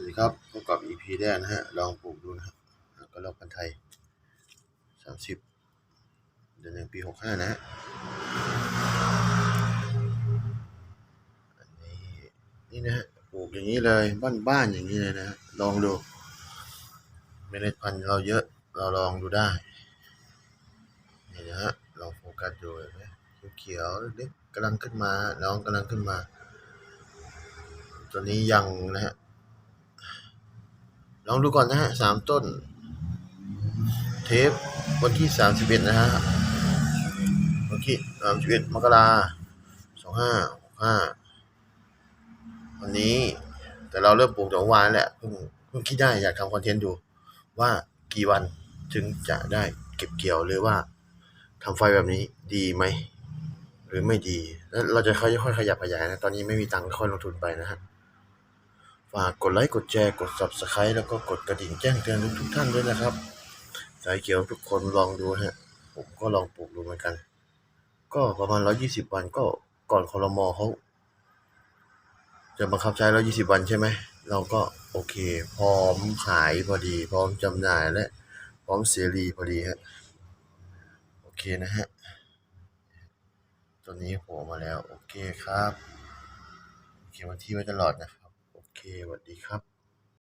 วัสดีครับพบกับ EP แรกนะฮะ ลองปลูกดูนะครับก็ลอกพันธุ์ไทย 30 เดือนหนึ่งปี 65 นะฮะ อันนี้นี่นะฮะ ปลูกอย่างนี้เลย บ้านๆอย่างนี้เลยนะฮะลองดูเมล็ดพันธุ์เราเยอะ เราลองดูได้ นี่นะฮะ ลองโฟกัสดูเห็นไหมเขียวๆเล็กกำลังขึ้นมา น้องกำลังขึ้นมา ตัวนี้ยังนะฮะ ลองดูก่อนนะฮะสามต้น เทปวันที่สามสิบเอ็ดนะฮะ วันที่สามสิบเอ็ดมกราสองห้าหกห้าวันนี้ แต่เราเริ่มปลูกจากวานแหละเพิ่งเพิ่งคิดได้อยากทำคอนเทนต์ดู ว่ากี่วันถึงจะได้เก็บเกี่ยวหรือว่าทำไฟแบบนี้ดีไหมหรือไม่ดี แล้วเราจะค่อยๆขยับขยายนะ ตอนนี้ไม่มีตังค์ค่อยลงทุนไปนะฮะ ฝากกดไลค์กดแชร์กด Subscribe แล้วก็กดกระดิ่งแจ้งเตือนทุกๆท่านด้วยนะครับ สายเขียวทุกคนลองดูฮะผมก็ลองปลูกดูเหมือนกัน ก็ประมาณ 120 วันก็ก่อนคอรมอเขาจะบังคับใช้ 120 วันใช่ไหม เราก็โอเค พร้อมขายพอดี พร้อมจำหน่ายและ พร้อมเสรีพอดีฮะโอเคนะฮะตัวนี้โผล่มาแล้ว โอเคครับโอเควันที่ไว้ตลอดนะครับ เคสวัสดีครับ